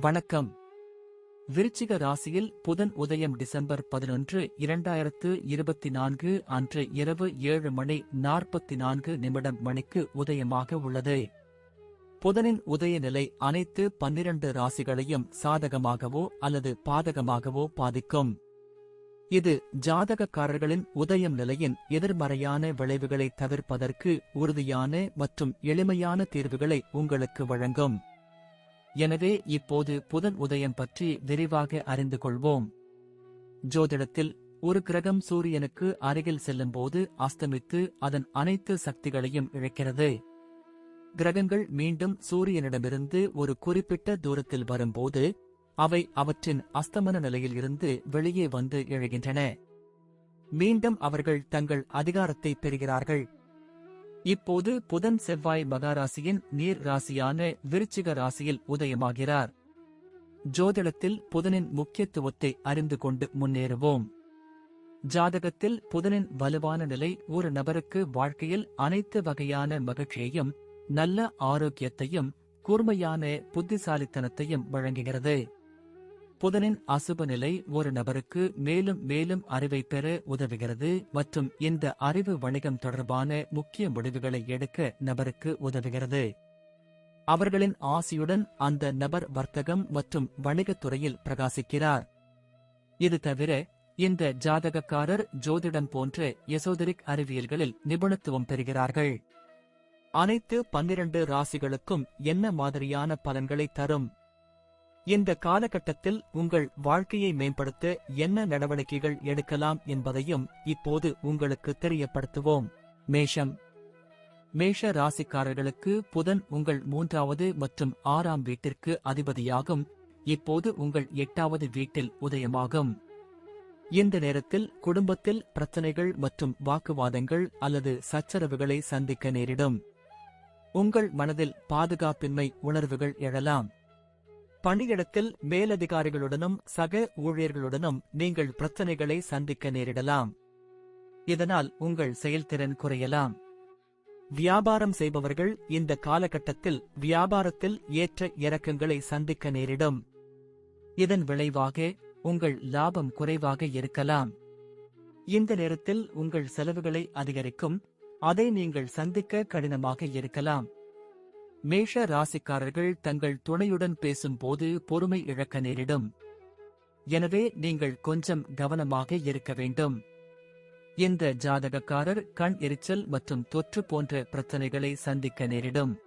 வணக்கம். விருச்சிக ராசியில் புதன் உதயம் டிசம்பர் பதினொன்று இரண்டாயிரத்து இருபத்தி நான்கு அன்று இரவு ஏழு மணி நாற்பத்தி நான்கு நிமிடம் மணிக்கு உதயமாக உள்ளது. புதனின் உதய நிலை அனைத்து பன்னிரண்டு ராசிகளையும் சாதகமாகவோ அல்லது பாதகமாகவோ பாதிக்கும். இது ஜாதகக்காரர்களின் உதயம் நிலையின் எதிர்மறையான விளைவுகளை தவிர்ப்பதற்கு உறுதியான மற்றும் எளிமையான தீர்வுகளை உங்களுக்கு வழங்கும். எனவே இப்போது புதன் உதயம் பற்றி விரிவாக அறிந்து கொள்வோம். ஜோதிடத்தில் ஒரு கிரகம் சூரியனுக்கு அருகில் செல்லும்போது அஸ்தமித்து அதன் அனைத்து சக்திகளையும் இழக்கிறது. கிரகங்கள் மீண்டும் சூரியனிடமிருந்து ஒரு குறிப்பிட்ட தூரத்தில் வரும்போது அவை அவற்றின் அஸ்தமன நிலையில் இருந்து வெளியே வந்து எழுகின்றன மீண்டும் அவர்கள் தங்கள் அதிகாரத்தை பெறுகிறார்கள். இப்போது புதன் செவ்வாய் மகாராசியின் நீர் ராசியான விருச்சிக ராசியில் உதயமாகிறார். ஜோதிடத்தில் புதனின் முக்கியத்துவத்தை அறிந்து கொண்டு முன்னேறுவோம். ஜாதகத்தில் புதனின் வலுவான நிலை ஒரு நபருக்கு வாழ்க்கையில் அனைத்து வகையான மகிழ்ச்சியையும் நல்ல ஆரோக்கியத்தையும் கூர்மையான புத்திசாலித்தனத்தையும் வழங்குகிறது. புதனின் அசுப நிலை ஒரு நபருக்கு மேலும் மேலும் அறிவை பெற உதவுகிறது மற்றும் இந்த அறிவு வணிகம் தொடர்பான முக்கிய முடிவுகளை எடுக்க நபருக்கு உதவுகிறது. அவர்களின் ஆசியுடன் அந்த நபர் வர்த்தகம் மற்றும் வணிகத் துறையில் பிரகாசிக்கிறார். இது தவிர இந்த ஜாதகக்காரர் ஜோதிடம் போன்ற எசோதரிக் அறிவியல்களில் நிபுணத்துவம் பெறுகிறார்கள். அனைத்து பன்னிரண்டு ராசிகளுக்கும் என்ன மாதிரியான பலன்களை தரும்? இந்த காலகட்டத்தில் உங்கள் வாழ்க்கையை மேம்படுத்த என்ன நடவடிக்கைகள் எடுக்கலாம் என்பதையும் இப்போது உங்களுக்கு தெரியப்படுத்துவோம். மேஷம். மேஷ ராசிக்காரர்களுக்கு புதன் உங்கள் மூன்றாவது மற்றும் ஆறாம் வீட்டிற்கு அதிபதியாகும். இப்போது உங்கள் எட்டாவது வீட்டில் உதயமாகும். இந்த நேரத்தில் குடும்பத்தில் பிரச்சனைகள் மற்றும் வாக்குவாதங்கள் அல்லது சச்சரவுகளை சந்திக்க நேரிடும். உங்கள் மனதில் பாதுகாப்பின்மை உணர்வுகள் எழலாம். பணியிடத்தில் மேலதிகாரிகளுடனும் சக ஊழியர்களுடனும் நீங்கள் பிரச்சனைகளை சந்திக்க நேரிடலாம். இதனால் உங்கள் செயல்திறன் குறையலாம். வியாபாரம் செய்பவர்கள் இந்த காலகட்டத்தில் வியாபாரத்தில் ஏற்ற இறக்கங்களை சந்திக்க நேரிடும். இதன் விளைவாக உங்கள் லாபம் குறைவாக இருக்கலாம். இந்த நேரத்தில் உங்கள் செலவுகளை அதிகரிக்கும். அதை நீங்கள் சந்திக்க கடினமாக இருக்கலாம். மேஷ ராசிக்காரர்கள் தங்கள் துணையுடன் பேசும்போது பொறுமை இழக்க நேரிடும். எனவே நீங்கள் கொஞ்சம் கவனமாக இருக்க வேண்டும். இந்த ஜாதகக்காரர் கண் எரிச்சல் மற்றும் தொற்று போன்ற பிரச்சனைகளை சந்திக்க நேரிடும்.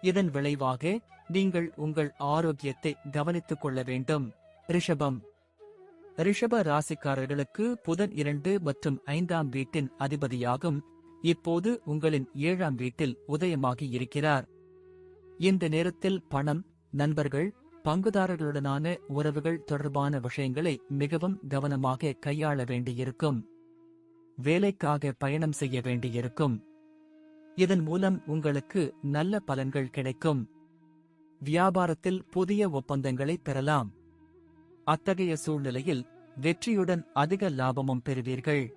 இதன் விளைவாக நீங்கள் உங்கள் ஆரோக்கியத்தை கவனித்துக் கொள்ள வேண்டும். ரிஷபம். ரிஷப ராசிக்காரர்களுக்கு புதன் இரண்டு மற்றும் ஐந்தாம் வீட்டின் அதிபதியாகும். இப்போது உங்களின் ஏழாம் வீட்டில் உதயமாகி இருக்கிறார். இந்த நேரத்தில் பணம் நண்பர்கள் பங்குதாரர்களுடனான உறவுகள் தொடர்பான விஷயங்களை மிகவும் கவனமாக கையாள வேண்டியிருக்கும். வேலைக்காக பயணம் செய்ய வேண்டியிருக்கும். இதன் மூலம் உங்களுக்கு நல்ல பலன்கள் கிடைக்கும். வியாபாரத்தில் புதிய ஒப்பந்தங்களை பெறலாம். அத்தகைய சூழ்நிலையில் வெற்றியுடன் அதிக லாபமும் பெறுவீர்கள்.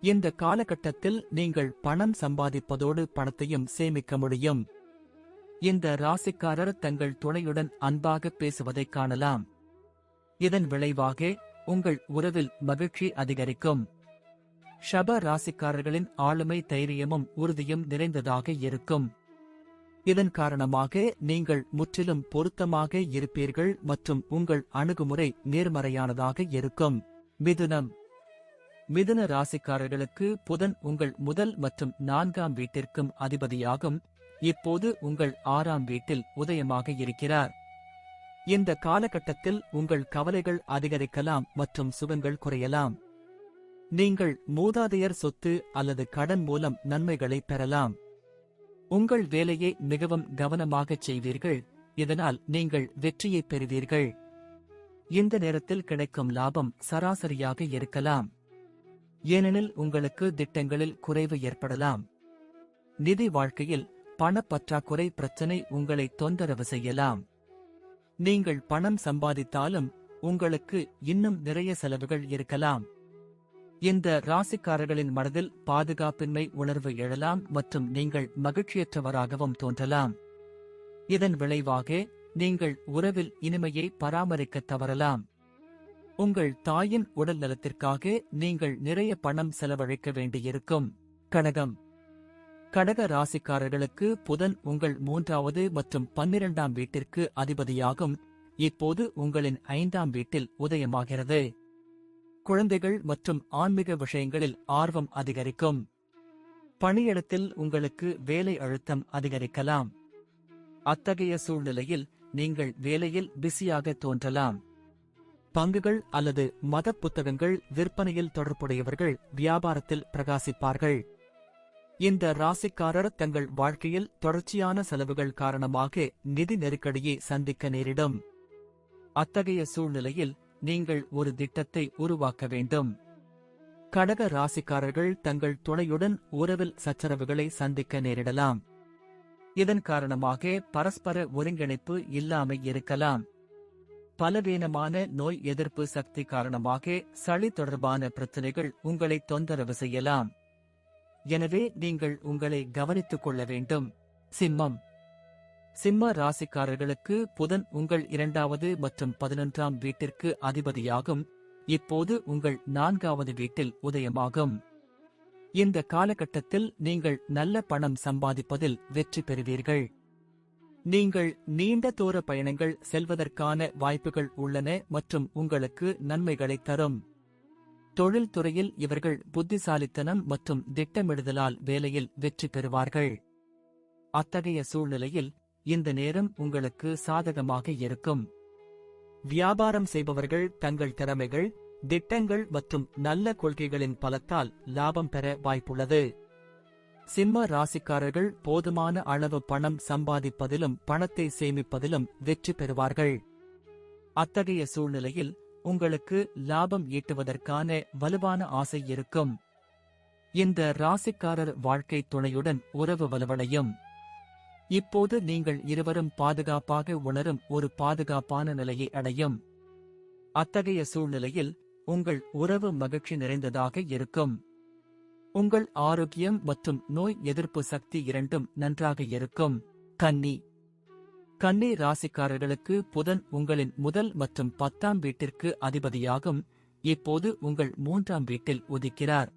இந்த காலகட்டத்தில் நீங்கள் பணம் சம்பாதிப்பதோடு பணத்தையும் சேமிக்க முடியும். இந்த ராசிக்காரர் தங்கள் துணையுடன் அன்பாக பேசுவதைக் காணலாம். இதன் விளைவாக உங்கள் உறவில் மகிழ்ச்சி அதிகரிக்கும். ஷப ராசிக்காரர்களின் ஆளுமை தைரியமும் உறுதியும் நிறைந்ததாக இருக்கும். இதன் காரணமாக நீங்கள் முற்றிலும் பொருத்தமாக இருப்பீர்கள் மற்றும் உங்கள் அணுகுமுறை நேர்மறையானதாக இருக்கும். மிதுனம். மிதுன ராசிக்காரர்களுக்கு புதன் உங்கள் முதல் மற்றும் நான்காம் வீட்டிற்கும் அதிபதியாகும். இப்போது உங்கள் ஆறாம் வீட்டில் உதயமாக இருக்கிறார். இந்த காலகட்டத்தில் உங்கள் கவலைகள் அதிகரிக்கலாம் மற்றும் சுகங்கள் குறையலாம். நீங்கள் மூதாதையர் சொத்து அல்லது கடன் மூலம் நன்மைகளை பெறலாம். உங்கள் வேலையை மிகவும் கவனமாகச் செய்வீர்கள். இதனால் நீங்கள் வெற்றியை பெறுவீர்கள். இந்த நேரத்தில் கிடைக்கும் லாபம் சராசரியாக இருக்கலாம். ஏனெனில் உங்களுக்கு திட்டங்களில் குறைவு ஏற்படலாம். நிதி வாழ்க்கையில் பணப்பற்றாக்குறை பிரச்சனை உங்களை தொந்தரவு செய்யலாம். நீங்கள் பணம் சம்பாதித்தாலும் உங்களுக்கு இன்னும் நிறைய செலவுகள் இருக்கலாம். இந்த ராசிக்காரர்களின் மனதில் பாதுகாப்பின்மை உணர்வு எழலாம் மற்றும் நீங்கள் மகிழ்ச்சியற்றவராகவும் தோன்றலாம். இதன் விளைவாக நீங்கள் உறவில் இனிமையை பராமரிக்க தவறலாம். உங்கள் தாயின் உடல் நலத்திற்காக நீங்கள் நிறைய பணம் செலவழிக்க வேண்டியிருக்கும். கனகம். கடக ராசிக்காரர்களுக்கு புதன் உங்கள் மூன்றாவது மற்றும் பன்னிரண்டாம் வீட்டிற்கு அதிபதியாகும். இப்போது உங்களின் ஐந்தாம் வீட்டில் உதயமாகிறது. குழந்தைகள் மற்றும் ஆன்மீக விஷயங்களில் ஆர்வம் அதிகரிக்கும். பணியிடத்தில் உங்களுக்கு வேலை அழுத்தம் அதிகரிக்கலாம். அத்தகைய சூழ்நிலையில் நீங்கள் வேலையில் பிஸியாக தோன்றலாம். பங்குகள் அல்லது மத புத்தகங்கள் விற்பனையில் தொடர்புடையவர்கள் வியாபாரத்தில் பிரகாசிப்பார்கள். இந்த ராசிக்காரர் தங்கள் வாழ்க்கையில் தொடர்ச்சியான செலவுகள் காரணமாக நிதி நெருக்கடியை சந்திக்க நேரிடும். அத்தகைய சூழ்நிலையில் நீங்கள் ஒரு திட்டத்தை உருவாக்க வேண்டும். கடக ராசிக்காரர்கள் தங்கள் துணையுடன் உறவில் சச்சரவுகளை சந்திக்க நேரிடலாம். இதன் காரணமாக பரஸ்பர ஒருங்கிணைப்பு இல்லாமை இருக்கலாம். பலவீனமான நோய் எதிர்ப்பு சக்தி காரணமாக சளி தொடர்பான பிரச்சனைகள் உங்களை தொந்தரவு செய்யலாம். எனவே நீங்கள் உங்களை கவனித்துக் கொள்ள வேண்டும். சிம்மம். சிம்ம ராசிக்காரர்களுக்கு புதன் உங்கள் இரண்டாவது மற்றும் பதினொன்றாம் வீட்டிற்கு அதிபதியாகும். இப்போது உங்கள் நான்காவது வீட்டில் உதயமாகும். இந்த காலகட்டத்தில் நீங்கள் நல்ல பணம் சம்பாதிப்பதில் வெற்றி பெறுவீர்கள். நீங்கள் நீண்ட தூர பயணங்கள் செல்வதற்கான வாய்ப்புகள் உள்ளன மற்றும் உங்களுக்கு நன்மைகளை தரும். தொழில்துறையில் இவர்கள் புத்திசாலித்தனம் மற்றும் திட்டமிடுதலால் வேலையில் வெற்றி பெறுவார்கள். அத்தகைய சூழ்நிலையில் இந்த நேரம் உங்களுக்கு சாதகமாக இருக்கும். வியாபாரம் செய்பவர்கள் தங்கள் திறமைகள் திட்டங்கள் மற்றும் நல்ல கொள்கைகளின் பலத்தால் லாபம் பெற வாய்ப்புள்ளது. சிம்ம ராசிக்காரர்கள் போதுமான அளவு பணம் சம்பாதிப்பதிலும் பணத்தை சேமிப்பதிலும் வெற்றி பெறுவார்கள். அத்தகைய சூழ்நிலையில் உங்களுக்கு லாபம் ஈட்டுவதற்கான வலுவான ஆசை இருக்கும். இந்த ராசிக்காரர் வாழ்க்கை துணையுடன் உறவு வலுவடையும். இப்போது நீங்கள் இருவரும் பாதுகாப்பாக உணரும் ஒரு பாதுகாப்பான நிலையை அடையும். அத்தகைய சூழ்நிலையில் உங்கள் உறவு மகிழ்ச்சி நிறைந்ததாக இருக்கும். உங்கள் ஆரோக்கியம் மற்றும் நோய் எதிர்ப்பு சக்தி இரண்டும் நன்றாக இருக்கும். கன்னி கன்னி ராசிக்காரர்களுக்கு புதன் உங்களின் முதல் மற்றும் பத்தாம் வீட்டிற்கு அதிபதியாகும். இப்போது உங்கள் மூன்றாம் வீட்டில் உதிக்கிறார்.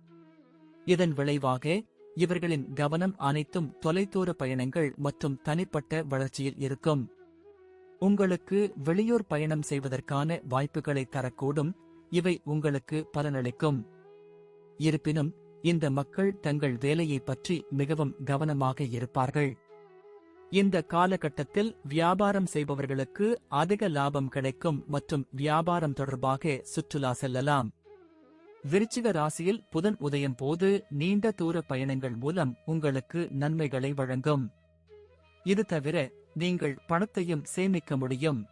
இதன் விளைவாக இவர்களின் கவனம் அனைத்தும் தொலைதூர பயணங்கள் மற்றும் தனிப்பட்ட வளர்ச்சியில் இருக்கும். உங்களுக்கு வெளியூர் பயணம் செய்வதற்கான வாய்ப்புகளை தரக்கூடும். இவை உங்களுக்கு பலனளிக்கும். இருப்பினும் இந்த மக்கள் தங்கள் வேலையை பற்றி மிகவும் கவனமாக இருப்பார்கள். இந்த காலகட்டத்தில் வியாபாரம் செய்பவர்களுக்கு அதிக லாபம் கிடைக்கும் மற்றும் வியாபாரம் தொடர்பாக சுற்றுலா செல்லலாம். விருச்சிக ராசியில் புதன் உதயம் போது நீண்ட தூர பயணங்கள் மூலம் உங்களுக்கு நன்மைகளை வழங்கும். இது தவிர நீங்கள் பணத்தையும் சேமிக்க முடியும்.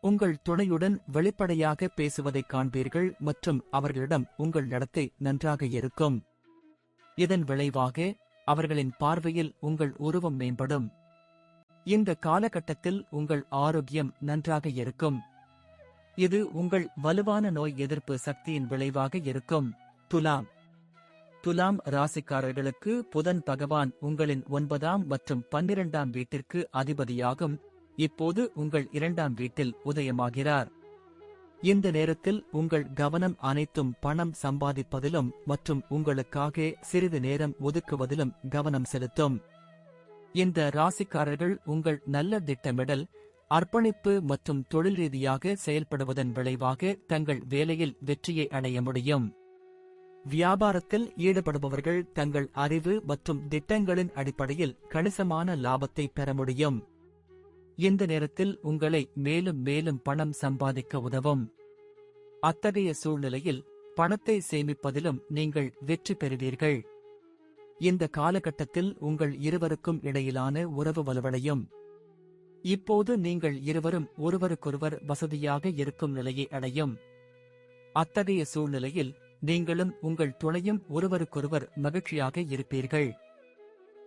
உங்கள் துணையுடன் வெளிப்படையாக பேசுவதைக் காண்பீர்கள் மற்றும் அவர்களிடம் உங்கள் நடத்தை நன்றாக இருக்கும். இதன் விளைவாக அவர்களின் பார்வையில் உங்கள் உருவம் மேம்படும். இந்த காலகட்டத்தில் உங்கள் ஆரோக்கியம் நன்றாக இருக்கும். இது உங்கள் வலுவான நோய் எதிர்ப்பு சக்தியின் விளைவாக இருக்கும். துலாம். துலாம் ராசிக்காரர்களுக்கு புதன் பகவான் உங்களின் ஒன்பதாம் மற்றும் பன்னிரண்டாம் வீட்டிற்கு அதிபதியாகும். இப்போது உங்கள் இரண்டாம் வீட்டில் உதயமாகிறார். இந்த நேரத்தில் உங்கள் கவனம் அனைத்தும் பணம் சம்பாதிப்பதிலும் மற்றும் உங்களுக்காக சிறிது நேரம் ஒதுக்குவதிலும் கவனம் செலுத்தும். இந்த ராசிக்காரர்கள் உங்கள் நல்ல திட்டமிடல் அர்ப்பணிப்பு மற்றும் தொழில் ரீதியாக செயல்படுவதன் விளைவாக தங்கள் வேலையில் வெற்றியை அடைய முடியும். வியாபாரத்தில் ஈடுபடுபவர்கள் தங்கள் அறிவு மற்றும் திட்டங்களின் அடிப்படையில் கணிசமான லாபத்தை பெற முடியும். இந்த நேரத்தில் உங்களை மேலும் மேலும் பணம் சம்பாதிக்க உதவும். அத்தகைய சூழ்நிலையில் பணத்தை சேமிப்பதிலும் நீங்கள் வெற்றி பெறுவீர்கள். இந்த காலகட்டத்தில் உங்கள் இருவருக்கும் இடையிலான உறவு வலுவடையும். இப்போது நீங்கள் இருவரும் ஒருவருக்கொருவர் வசதியாக இருக்கும் நிலையை அடையும். அத்தகைய சூழ்நிலையில் நீங்களும் உங்கள் துணையும் ஒருவருக்கொருவர் மகிழ்ச்சியாக இருப்பீர்கள்.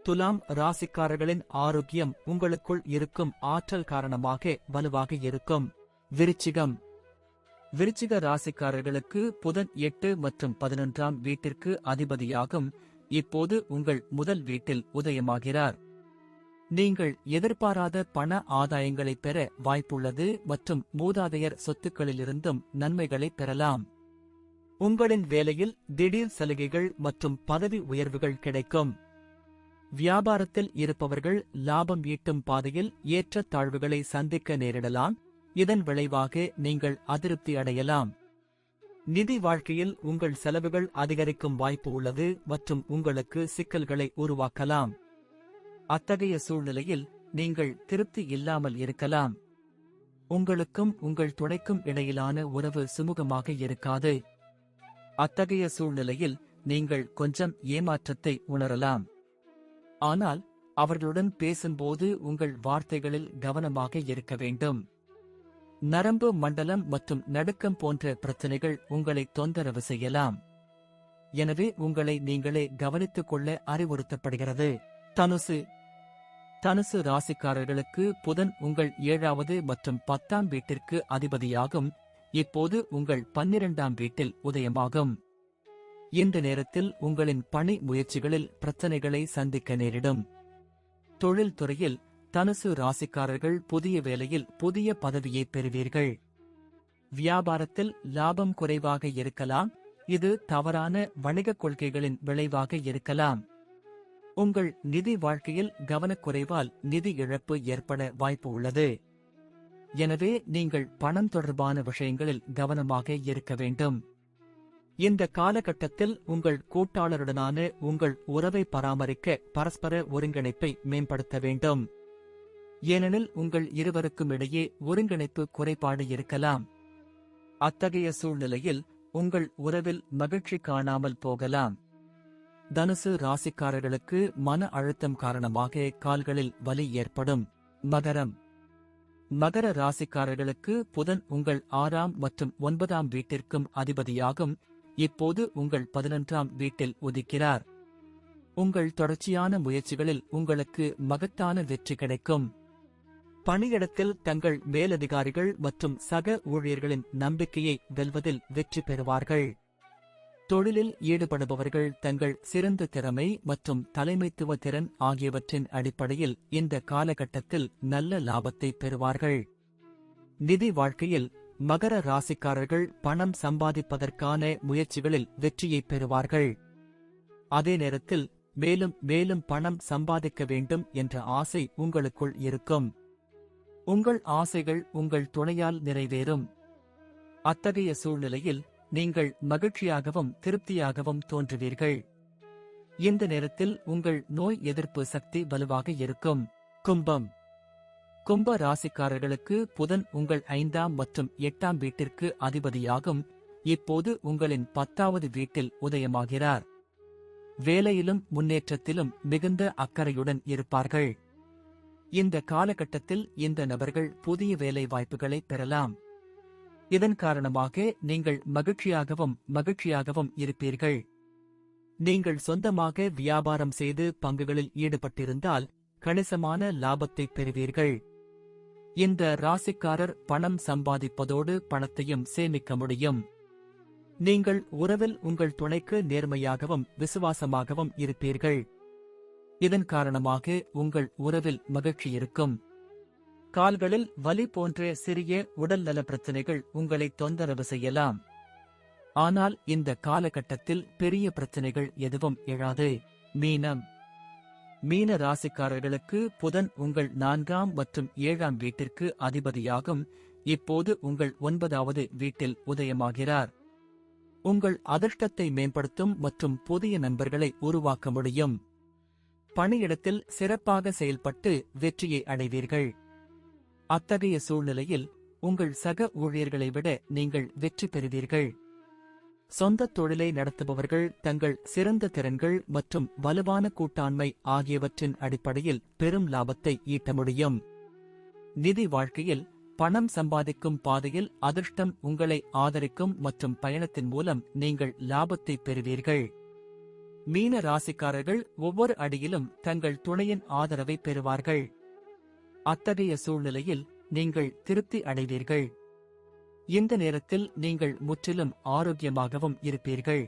துலாம் ராசிக்காரர்களின் ஆரோக்கியம் உங்களுக்குள் இருக்கும் ஆற்றல் காரணமாக வலுவாக இருக்கும். விருச்சிகம். விருச்சிக ராசிக்காரர்களுக்கு புதன் எட்டு மற்றும் பதினொன்றாம் வீட்டிற்கு அதிபதியாகும். இப்போது உங்கள் முதல் வீட்டில் உதயமாகிறார். நீங்கள் எதிர்பாராத பண ஆதாயங்களை பெற வாய்ப்புள்ளது மற்றும் மூதாதையர் சொத்துக்களிலிருந்தும் நன்மைகளை பெறலாம். உங்களின் வேலையில் திடீர் சலுகைகள் மற்றும் பதவி உயர்வுகள் கிடைக்கும். வியாபாரத்தில் இருப்பவர்கள் லாபம் ஈட்டும் பாதையில் ஏற்ற தாழ்வுகளை சந்திக்க நேரிடலாம். இதன் விளைவாக நீங்கள் அதிருப்தி அடையலாம். நிதி வாழ்க்கையில் உங்கள் செலவுகள் அதிகரிக்கும் வாய்ப்பு உள்ளது மற்றும் உங்களுக்கு சிக்கல்களை உருவாக்கலாம். அத்தகைய சூழ்நிலையில் நீங்கள் திருப்தி இல்லாமல் இருக்கலாம். உங்களுக்கும் உங்கள் துணைக்கும் இடையிலான உறவு சுமூகமாக இருக்காது. அத்தகைய சூழ்நிலையில் நீங்கள் கொஞ்சம் ஏமாற்றத்தை உணரலாம். ஆனால் அவர்களுடன் பேசும்போது உங்கள் வார்த்தைகளில் கவனமாக இருக்க வேண்டும். நரம்பு மண்டலம் மற்றும் நடுக்கம் போன்ற பிரச்சனைகள் உங்களை தொந்தரவு செய்யலாம். எனவே உங்களை நீங்களே கவனித்துக் கொள்ள அறிவுறுத்தப்படுகிறது. தனுசு. தனுசு ராசிக்காரர்களுக்கு புதன் உங்கள் ஏழாவது மற்றும் பத்தாம் வீட்டிற்கு அதிபதியாகும். இப்போது உங்கள் பன்னிரண்டாம் வீட்டில் உதயமாகும். இந்த நேரத்தில் உங்களின் பணி முயற்சிகளில் பிரச்சனைகளை சந்திக்க நேரிடும். தொழில்துறையில் தனுசு ராசிக்காரர்கள் புதிய வேலையில் புதிய பதவியை பெறுவீர்கள். வியாபாரத்தில் லாபம் குறைவாக இருக்கலாம். இது தவறான வணிகக் கொள்கைகளின் விளைவாக இருக்கலாம். உங்கள் நிதி வாழ்க்கையில் கவனக்குறைவால் நிதி இழப்பு ஏற்பட வாய்ப்பு உள்ளது. எனவே நீங்கள் பணம் தொடர்பான விஷயங்களில் கவனமாக இருக்க வேண்டும். இந்த காலகட்டத்தில் உங்கள் கூட்டாளருடனான உங்கள் உறவை பராமரிக்க பரஸ்பர ஒருங்கிணைப்பை மேம்படுத்த வேண்டும். ஏனெனில் உங்கள் இருவருக்கும் இடையே ஒருங்கிணைப்பு குறைபாடு இருக்கலாம். அத்தகைய சூழ்நிலையில் உங்கள் உறவில் மகிழ்ச்சி காணாமல் போகலாம். தனுசு ராசிக்காரர்களுக்கு மன அழுத்தம் காரணமாக கால்களில் வலி ஏற்படும். மகரம். மகர ராசிக்காரர்களுக்கு புதன் உங்கள் ஆறாம் மற்றும் ஒன்பதாம் வீட்டிற்கும் அதிபதியாகும். இப்போது உங்கள் பதினொன்றாம் வீட்டில் உதிக்கிறார். உங்கள் தொடர்ச்சியான முயற்சிகளில் உங்களுக்கு மகத்தான வெற்றி கிடைக்கும். பணியிடத்தில் தங்கள் மேலதிகாரிகள் மற்றும் சக ஊழியர்களின் நம்பிக்கையை வெல்வதில் வெற்றி பெறுவார்கள். தொழிலில் ஈடுபடுபவர்கள் தங்கள் சிறந்த திறமை மற்றும் தலைமைத்துவ திறன் ஆகியவற்றின் அடிப்படையில் இந்த காலகட்டத்தில் நல்ல லாபத்தை பெறுவார்கள். நிதி வாழ்க்கையில் மகர ராசிக்காரர்கள் பணம் சம்பாதிப்பதற்கான முயற்சிகளில் வெற்றியை பெறுவார்கள். அதே நேரத்தில் மேலும் மேலும் பணம் சம்பாதிக்க வேண்டும் என்ற ஆசை உங்களுக்குள் இருக்கும். உங்கள் ஆசைகள் உங்கள் துணையால் நிறைவேறும். அத்தகைய சூழ்நிலையில் நீங்கள் மகிழ்ச்சியாகவும் திருப்தியாகவும் தோன்றுவீர்கள். இந்த நேரத்தில் உங்கள் நோய் எதிர்ப்பு சக்தி வலுவாக இருக்கும். கும்பம். கும்ப ராசிக்காரர்களுக்கு புதன் உங்கள் ஐந்தாம் மற்றும் எட்டாம் வீட்டிற்கு அதிபதியாகும். இப்போது உங்களின் பத்தாவது வீட்டில் உதயமாகிறார். வேலையிலும் முன்னேற்றத்திலும் மிகுந்த அக்கறையுடன் இருப்பார்கள். இந்த காலகட்டத்தில் இந்த நபர்கள் புதிய வேலை வாய்ப்புகளை பெறலாம். இதன் காரணமாக நீங்கள் மகிழ்ச்சியாகவும் மகிழ்ச்சியாகவும் இருப்பீர்கள். நீங்கள் சொந்தமாக வியாபாரம் செய்து பங்குகளில் ஈடுபட்டிருந்தால் கணிசமான லாபத்தை பெறுவீர்கள். இந்த ராசிக்காரர் பணம் சம்பாதிப்பதோடு பணத்தையும் சேமிக்க முடியும். நீங்கள் உறவில் உங்கள் துணைக்கு நேர்மையாகவும் விசுவாசமாகவும் இருப்பீர்கள். இதன் காரணமாக உங்கள் உறவில் மகிழ்ச்சி இருக்கும். கால்களில் வலி போன்ற சிறிய உடல்நல பிரச்சனைகள் உங்களை தொந்தரவு செய்யலாம். ஆனால் இந்த காலகட்டத்தில் பெரிய பிரச்சனைகள் எதுவும் எழாது. மீனம். மீன ராசிக்காரர்களுக்கு புதன் உங்கள் நான்காம் மற்றும் ஏழாம் வீட்டிற்கு அதிபதியாகும். இப்போது உங்கள் ஒன்பதாவது வீட்டில் உதயமாகிறார். உங்கள் அதிர்ஷ்டத்தை மேம்படுத்தும் மற்றும் புதிய நண்பர்களை உருவாக்க முடியும். பணியிடத்தில் சிறப்பாக செயல்பட்டு வெற்றியை அடைவீர்கள். அத்தகைய சூழ்நிலையில் உங்கள் சக ஊழியர்களை விட நீங்கள் வெற்றி பெறுவீர்கள். சொந்த தொழிலை நடத்துபவர்கள் தங்கள் சிறந்த திறன்கள் மற்றும் வலுவான கூட்டாண்மை ஆகியவற்றின் அடிப்படையில் பெரும் லாபத்தை ஈட்ட முடியும். நிதி வாழ்க்கையில் பணம் சம்பாதிக்கும் பாதையில் அதிர்ஷ்டம் உங்களை ஆதரிக்கும் மற்றும் பயணத்தின் மூலம் நீங்கள் லாபத்தை பெறுவீர்கள். மீன ராசிக்காரர்கள் ஒவ்வொரு அடியிலும் தங்கள் துணையின் ஆதரவை பெறுவார்கள். அத்தகைய சூழ்நிலையில் நீங்கள் திருப்தி அடைவீர்கள். இந்த நேரத்தில் நீங்கள் முற்றிலும் ஆரோக்கியமாகவும் இருப்பீர்கள்.